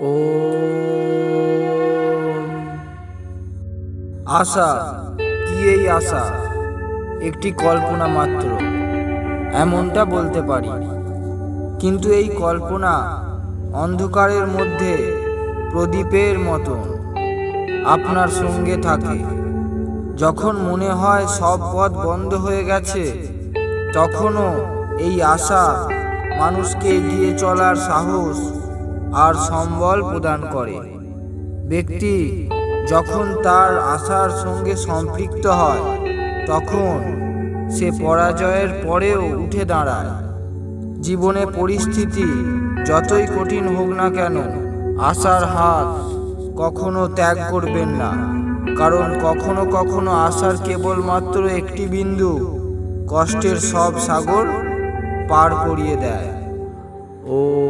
ও আশা, কি এই আশা? একটি কল্পনা মাত্র। এমনটা বলতে পারি। কিন্তু এই কল্পনা অন্ধকারের মধ্যে প্রদীপের মতো আপনার সঙ্গে থাকে। যখন মনে হয় সব পথ বন্ধ হয়ে গেছে, তখনও এই আশা মানুষকে এগিয়ে চলার সাহস আর সম্বল প্রদান করে। ব্যক্তি যখন তার আশার সঙ্গে সম্পৃক্ত হয়, তখন সে পরাজয়ের পরেও উঠে দাঁড়ায়। জীবনে পরিস্থিতি যতই কঠিন হোক না কেন, আশার হাত কখনো ত্যাগ করবেন না। কারণ কখনো কখনো আশার কেবলমাত্র একটি বিন্দু কষ্টের সব সাগর পার করিয়ে দেয়। ও